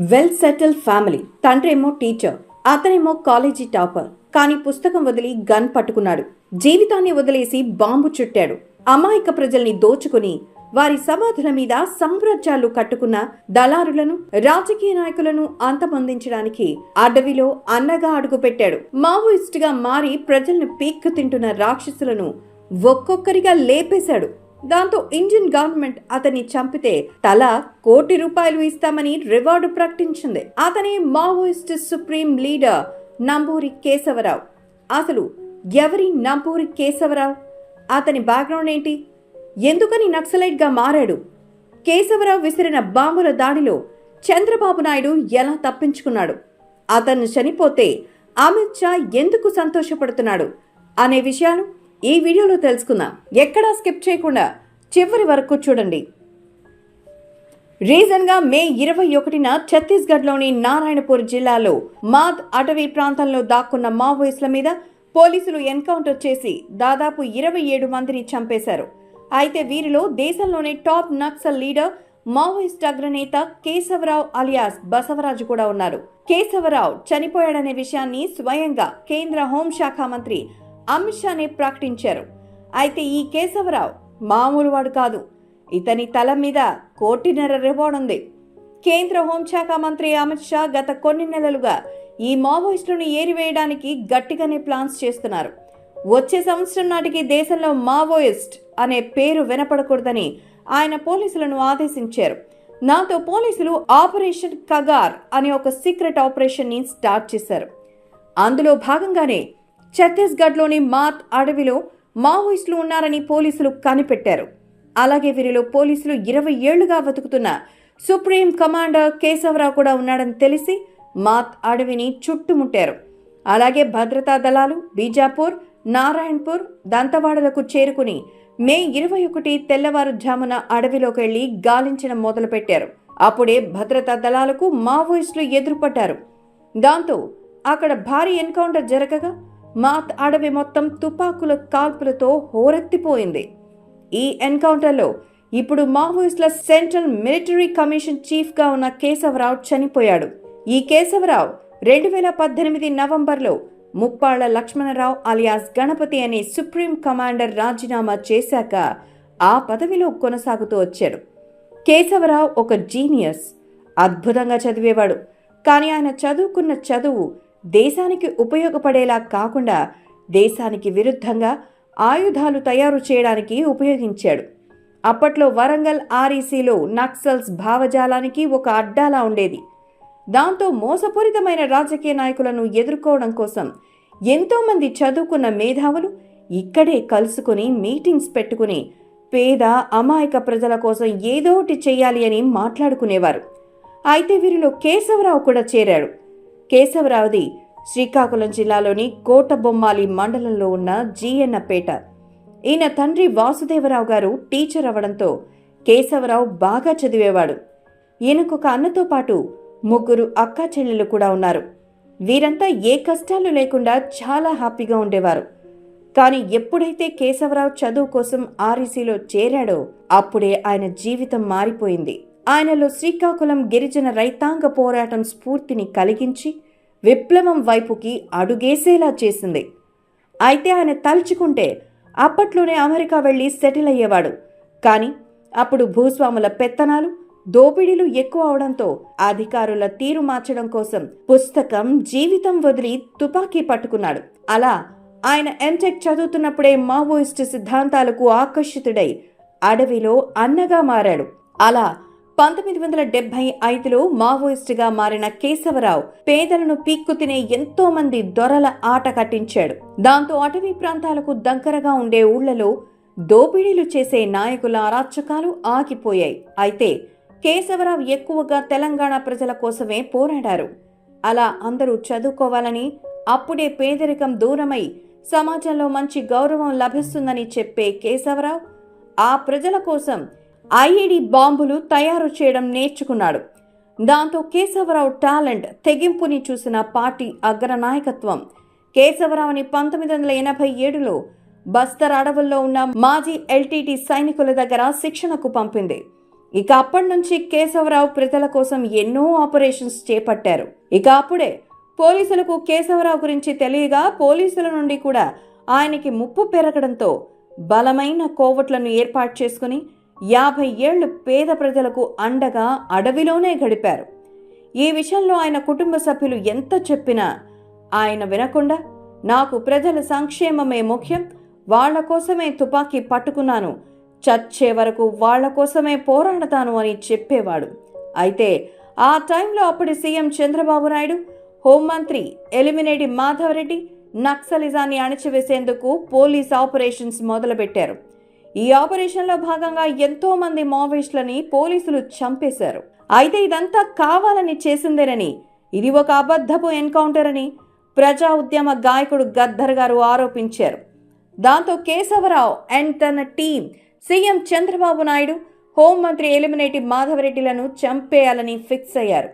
Well settle family తండ్రేమో teacher అతనేమో college topper కానీ పుస్తకం వదిలి గన్ పట్టుకున్నాడు. జీవితాన్ని వదిలేసి బాంబు చుట్టాడు. అమాయక ప్రజల్ని దోచుకుని వారి సమాధుల మీద సామ్రాజ్యాలు కట్టుకున్న దళారులను రాజకీయ నాయకులను అంతమొందించడానికి అడవిలో అన్నగా అడుగుపెట్టాడు. మావోయిస్ట్గా మారి ప్రజలను పీక్కు తింటున్న రాక్షసులను ఒక్కొక్కరిగా లేపేశాడు. దాంతో ఇండియన్ గవర్నమెంట్ అతన్ని చంపితే తల కోటి రూపాయలు ఇస్తామని రివార్డు ప్రకటించింది. అతని Maoist supreme leader Namburi Keshava Rao. అసలు ఎవరి నంబూరి కేశవరావు? అతని బ్యాక్గ్రౌండ్ ఏంటి? ఎందుకని నక్సలైట్గా మారాడు? కేశవరావు విసిరిన బాంబుల దాడిలో చంద్రబాబు నాయుడు ఎలా తప్పించుకున్నాడు? అతను చనిపోతే అమిత్ షా ఎందుకు సంతోషపడుతున్నాడు? అనే విషయాలు ఈ వీడియోలో తెలుసుకుందాం. ఎక్కడా స్కిప్ చేయకుండా చివరి వరకు చూడండి. రీజన్గా మే ఇరవై ఒకటిన ఛత్తీస్గఢ్లోని నారాయణపూర్ జిల్లాలో మాద్ అటవీ ప్రాంతంలో దాక్కున్న మావోయిస్టుల మీద పోలీసులు ఎన్కౌంటర్ చేసి దాదాపు ఇరవై ఏడు మందిని చంపేశారు. అయితే వీరిలో దేశంలోనే టాప్ నక్సల్ లీడర్ మావోయిస్ట్ అగ్రనేత కేశవరావు అలియాస్ బసవరాజు కూడా ఉన్నారు. కేశవరావు చనిపోయాడనే విషయాన్ని స్వయంగా కేంద్ర హోంశాఖ మంత్రి అమిత్ షానే ప్రకటించారు. అయితే ఈ కేశవరావు మామూలు వాడు కాదు. ఇతని తల మీద కోటిన్నర రివార్డుంది కేంద్ర హోంశాఖ మంత్రి అమిత్ షా గత కొన్ని నెలలుగా ఈ మావోయిస్టులను ఏరివేయడానికి గట్టిగానే ప్లాన్స్ చేస్తున్నారు. వచ్చే సంవత్సరం నాటికి దేశంలో మావోయిస్ట్ అనే పేరు వినపడకూడదని ఆయన పోలీసులను ఆదేశించారు. నాతో పోలీసులు ఆపరేషన్ కగార్ అనే ఒక సీక్రెట్ ఆపరేషన్ని స్టార్ట్ చేశారు. అందులో భాగంగానే ఛత్తీస్గఢ్లోని మాత్ అడవిలో మావోయిస్టులు ఉన్నారని పోలీసులు కనిపెట్టారు. అలాగే వీరిలో పోలీసులు ఇరవై ఏళ్ళుగా బతుకుతున్న సుప్రీం కమాండర్ కేశవరావు కూడా ఉన్నాడని తెలిసి మాత్ అడవిని చుట్టుముట్టారు. అలాగే భద్రతా దళాలు బీజాపూర్ నారాయణపూర్ దంతవాడలకు చేరుకుని మే ఇరవై ఒకటి తెల్లవారుజామున అడవిలోకి వెళ్ళి గాలించడం మొదలుపెట్టారు. అప్పుడే భద్రతా దళాలకు మావోయిస్టులు ఎదురుపడ్డారు. దాంతో అక్కడ భారీ ఎన్కౌంటర్ జరగగా మాత్ అడవి మొత్తం తుపాకుల కాల్పులతో హోరెత్తిపోయింది. ఈ ఎన్కౌంటర్లో ఇప్పుడు మావోయిస్టుల సెంట్రల్ మిలిటరీ కమిషన్ చీఫ్గా ఉన్న కేశవరావు చనిపోయాడు. ఈ కేశవరావు రెండు వేల పద్దెనిమిది నవంబర్లో ముప్పాళ్ళ లక్ష్మణరావు అలియాస్ గణపతి అనే సుప్రీం కమాండర్ రాజీనామా చేశాక ఆ పదవిలో కొనసాగుతూ వచ్చాడు. కేశవరావు ఒక జీనియస్ అద్భుతంగా చదివేవాడు. కానీ ఆయన చదువుకున్న చదువు దేశానికి ఉపయోగపడేలా కాకుండా దేశానికి విరుద్ధంగా ఆయుధాలు తయారు చేయడానికి ఉపయోగించాడు. అప్పట్లో వరంగల్ ఆర్ఈసీలో నక్సల్స్ భావజాలానికి ఒక అడ్డాలా ఉండేది. దాంతో మోసపూరితమైన రాజకీయ నాయకులను ఎదుర్కోవడం కోసం ఎంతోమంది చదువుకున్న మేధావులు ఇక్కడే కలుసుకుని మీటింగ్స్ పెట్టుకుని పేద అమాయక ప్రజల కోసం ఏదో ఒకటి చేయాలి అని మాట్లాడుకునేవారు. అయితే వీరిలో కేశవరావు కూడా చేరాడు. కేశవరావుది శ్రీకాకుళం జిల్లాలోని కోటబొమ్మాలి మండలంలో ఉన్న జీఎన్నపేట. ఈయన తండ్రి వాసుదేవరావు గారు టీచర్ అవ్వడంతో కేశవరావు బాగా చదివేవాడు. ఈయనకొక అన్నతో పాటు ముగ్గురు అక్కా చెల్లెలు కూడా ఉన్నారు. వీరంతా ఏ కష్టాలు లేకుండా చాలా హ్యాపీగా ఉండేవారు. కానీ ఎప్పుడైతే కేశవరావు చదువు కోసం ఆర్ఈసీలో చేరాడో అప్పుడే ఆయన జీవితం మారిపోయింది. ఆయనలో శ్రీకాకుళం గిరిజన రైతాంగ పోరాటం స్ఫూర్తిని కలిగించి విప్లవం వైపుకి అడుగేసేలా చేసింది. అయితే ఆయన తలుచుకుంటే అప్పట్లోనే అమెరికా వెళ్ళి సెటిల్ అయ్యేవాడు. కానీ అప్పుడు భూస్వాముల పెత్తనాలు దోపిడీలు ఎక్కువ అవడంతో అధికారుల తీరు మార్చడం కోసం పుస్తకం జీవితం వదిలి తుపాకీ పట్టుకున్నాడు. అలా ఆయన ఎంటెక్ చదువుతున్నప్పుడే మావోయిస్ట్ సిద్ధాంతాలకు ఆకర్షితుడై అడవిలో అన్నగా మారాడు. అలా పంతొమ్మిది వందల డెబ్బై ఐదులో మావోయిస్టుగా మారిన కేశవరావు పేదలను పీక్కు తినే ఎంతో మంది దొరల ఆట కట్టించాడు. దాంతో అటవీ ప్రాంతాలకు దగ్గరగా ఉండే ఊళ్ళలో దోపిడీలు చేసే నాయకుల అరాచకాలు ఆగిపోయాయి. అయితే కేశవరావు ఎక్కువగా తెలంగాణ ప్రజల కోసమే పోరాడారు. అలా అందరూ చదువుకోవాలని అప్పుడే పేదరికం దూరమై సమాజంలో మంచి గౌరవం లభిస్తుందని చెప్పే కేశవరావు ఆ ప్రజల కోసం ఐఈడి బాంబులు తయారు చేయడం నేర్చుకున్నాడు. దాంతో కేశవరావు టాలెంట్ తెగింపుని చూసిన పార్టీ అగ్రనాయకత్వం. కేశవరావుని పంతొమ్మిది వందల ఎనభై ఏడులో బస్తర్ అడవుల్లో ఉన్న మాజీ ఎల్టీటీ సైనికుల దగ్గర శిక్షణకు పంపింది. ఇక అప్పటి నుంచి కేశవరావు ప్రజల కోసం ఎన్నో ఆపరేషన్స్ చేపట్టారు. ఇక అప్పుడే పోలీసులకు కేశవరావు గురించి తెలియగా పోలీసుల నుండి కూడా ఆయనకి ముప్పు పెరగడంతో బలమైన కోవట్లను ఏర్పాటు చేసుకుని యాభై ఏళ్ళు పేద ప్రజలకు అండగా అడవిలోనే గడిపారు. ఈ విషయంలో ఆయన కుటుంబ సభ్యులు ఎంత చెప్పినా ఆయన వినకుండా నాకు ప్రజల సంక్షేమమే ముఖ్యం వాళ్ళ కోసమే తుపాకీ పట్టుకున్నాను చచ్చే వరకు వాళ్ళ కోసమే పోరాడతాను అని చెప్పేవాడు. అయితే ఆ టైంలో అప్పటి సీఎం చంద్రబాబు నాయుడు హోంమంత్రి ఎలిమినేటి మాధవరెడ్డి నక్సలిజాన్ని అణచివేసేందుకు పోలీస్ ఆపరేషన్స్ మొదలుపెట్టారు. ఈ ఆపరేషన్లో భాగంగా ఎంతో మంది మావోయిస్టులని పోలీసులు చంపేశారు. అయితే ఇదంతా కావాలని చేసిందేనని ఇది ఒక అబద్ధపు ఎన్కౌంటర్ అని ప్రజా ఉద్యమ గాయకుడు గద్దర్ గారు ఆరోపించారు. దాంతో కేశవరావు అండ్ తన టీం సీఎం చంద్రబాబు నాయుడు హోంమంత్రి ఎలిమినేటి మాధవరెడ్డిలను చంపేయాలని ఫిక్స్ అయ్యారు.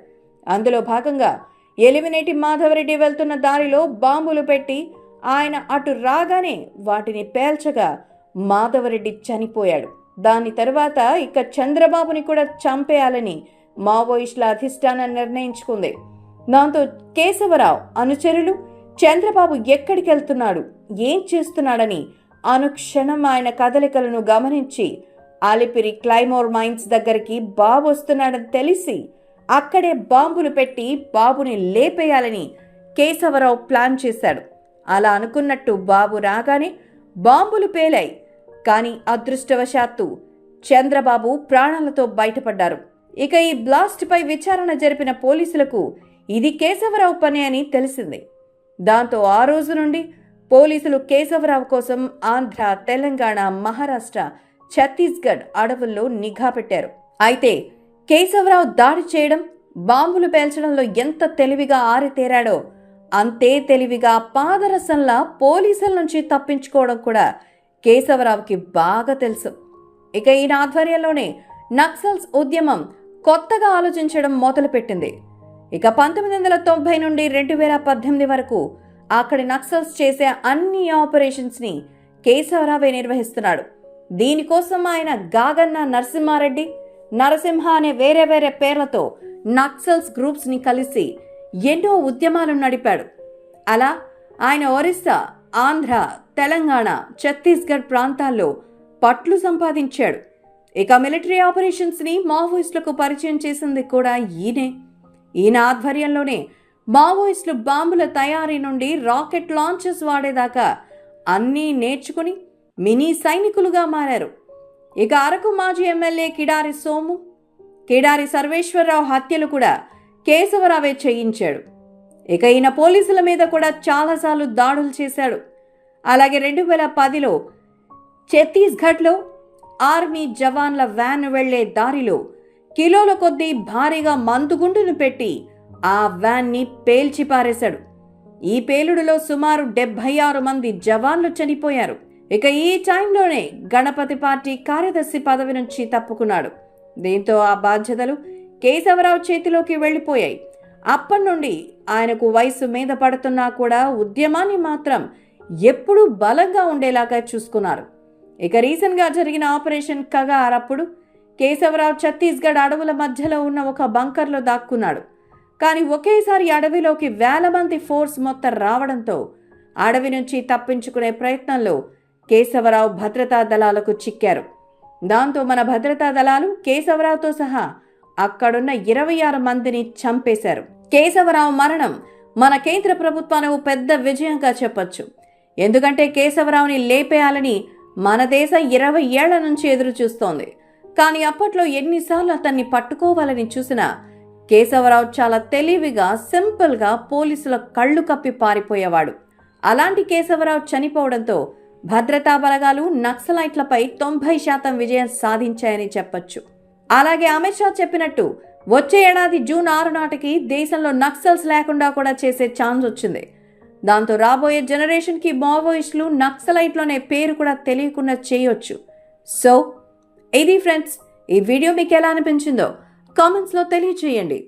అందులో భాగంగా ఎలిమినేటి మాధవరెడ్డి వెళ్తున్న దారిలో బాంబులు పెట్టి ఆయన అటు రాగానే వాటిని పేల్చగా మాధవరెడ్డి చనిపోయాడు. దాని తర్వాత ఇక చంద్రబాబుని కూడా చంపేయాలని మావోయిస్టుల అధిష్టానం నిర్ణయించుకుంది. దాంతో కేశవరావు అనుచరులు చంద్రబాబు ఎక్కడికి వెళ్తున్నాడు ఏం చేస్తున్నాడని అనుక్షణం ఆయన కదలికలను గమనించి అలిపిరి క్లైమోర్ మైన్స్ దగ్గరికి బాబు వస్తున్నాడని తెలిసి అక్కడే బాంబులు పెట్టి బాబుని లేపేయాలని కేశవరావు ప్లాన్ చేశాడు. అలా అనుకున్నట్టు బాబు రాగానే బాంబులు పేలాయి. కానీ అదృష్టవశాత్తు చంద్రబాబు ప్రాణాలతో బయటపడ్డారు. ఇక ఈ బ్లాస్ట్పై విచారణ జరిపిన పోలీసులకు ఇది కేశవరావు పని అని తెలిసింది. దాంతో ఆ రోజు నుండి పోలీసులు కేశవరావు కోసం ఆంధ్ర తెలంగాణ మహారాష్ట్ర ఛత్తీస్గఢ్ అడవుల్లో నిఘా పెట్టారు. అయితే కేశవరావు దాడి చేయడం బాంబులు పేల్చడంలో ఎంత తెలివిగా ఆరితేరాడో అంతే తెలివిగా పాదరసంలా పోలీసుల నుంచి తప్పించుకోవడం కూడా కేశవరావుకి బాగా తెలుసు. ఇక ఈయన ఆధ్వర్యంలోనే నక్సల్స్ ఉద్యమం కొత్తగా ఆలోచించడం మొదలుపెట్టింది. ఇక పంతొమ్మిది వందల తొంభై నుండి రెండు వేల పద్దెనిమిది వరకు అక్కడి నక్సల్స్ చేసే అన్ని ఆపరేషన్స్ని కేశవరావే నిర్వహిస్తున్నాడు. దీనికోసం ఆయన గాగన్న నరసింహారెడ్డి నరసింహ అనే వేరే వేరే పేర్లతో నక్సల్స్ గ్రూప్స్ని కలిసి ఎన్నో ఉద్యమాలు నడిపాడు. అలా ఆయన ఒరిస్సా ఆంధ్ర తెలంగాణ ఛత్తీస్గఢ్ ప్రాంతాల్లో పట్లు సంపాదించాడు. ఇక మిలిటరీ ఆపరేషన్స్ని మావోయిస్టులకు పరిచయం చేసింది కూడా ఈయనే. ఈయన ఆధ్వర్యంలోనే మావోయిస్టులు బాంబుల తయారీ నుండి రాకెట్ లాంచెస్ వాడేదాకా అన్నీ నేర్చుకుని మినీ సైనికులుగా మారారు. ఇక అరకు మాజీ ఎమ్మెల్యే కిడారి సోము కిడారి సర్వేశ్వరరావు హత్యలు కూడా కేశవరావే చేయించాడు. ఇక ఈయన పోలీసుల మీద కూడా చాలాసార్లు దాడులు చేశాడు. అలాగే రెండు వేల పదిలో ఛత్తీస్గఢ్లో ఆర్మీ జవాన్ల వ్యాన్ వెళ్ళే దారిలో కిలోల కొద్దీ భారీగా మందుగుండును పెట్టి ఆ వ్యాన్ని పేల్చిపారేశాడు ఈ పేలుడులో సుమారు డెబ్బై ఆరు మంది జవాన్లు చనిపోయారు. ఇక ఈ టైంలోనే గణపతి పార్టీ కార్యదర్శి పదవి నుంచి తప్పుకున్నాడు. దీంతో ఆ బాధ్యతలు కేశవరావు చేతిలోకి వెళ్ళిపోయాయి. అప్పటి నుండి ఆయనకు వయసు మీద పడుతున్నా కూడా ఉద్యమాన్ని మాత్రం ఎప్పుడూ బలంగా ఉండేలాగా చూసుకున్నారు. ఇక రీసెంట్గా జరిగిన ఆపరేషన్ కగార్ అప్పుడు కేశవరావు ఛత్తీస్గఢ్ అడవుల మధ్యలో ఉన్న ఒక బంకర్లో దాక్కున్నాడు. కానీ ఒకేసారి అడవిలోకి వేల మంది ఫోర్స్ మొత్తం రావడంతో అడవి నుంచి తప్పించుకునే ప్రయత్నంలో కేశవరావు భద్రతా దళాలకు చిక్కారు. దాంతో మన భద్రతా దళాలు కేశవరావుతో సహా అక్కడున్న ఇరవై ఆరు మందిని చంపేశారు. కేశవరావు మరణం మన కేంద్ర ప్రభుత్వానికి పెద్ద విజయంగా చెప్పొచ్చు. ఎందుకంటే కేశవరావుని లేపేయాలని మన దేశం ఇరవై ఏళ్ళ నుంచి ఎదురు చూస్తోంది. కానీ అప్పట్లో ఎన్నిసార్లు అతన్ని పట్టుకోవాలని చూసినా కేశవరావు చాలా తెలివిగా సింపుల్గా పోలీసుల కళ్ళు కప్పి పారిపోయేవాడు. అలాంటి కేశవరావు చనిపోవడంతో భద్రతా బలగాలు నక్సలైట్లపై తొంభై శాతం విజయం సాధించాయని చెప్పొచ్చు. అలాగే అమిత్ షా చెప్పినట్టు వచ్చే ఏడాది జూన్ ఆరు నాటికి దేశంలో నక్సల్స్ లేకుండా కూడా చేసే ఛాన్స్ వచ్చింది. దాంతో రాబోయే జనరేషన్కి మావోయిస్టులు నక్సలైట్లోనే పేరు కూడా తెలియకుండా చేయొచ్చు. సో ఇది ఫ్రెండ్స్ ఈ వీడియో మీకు ఎలా అనిపించిందో కామెంట్స్లో తెలియచేయండి.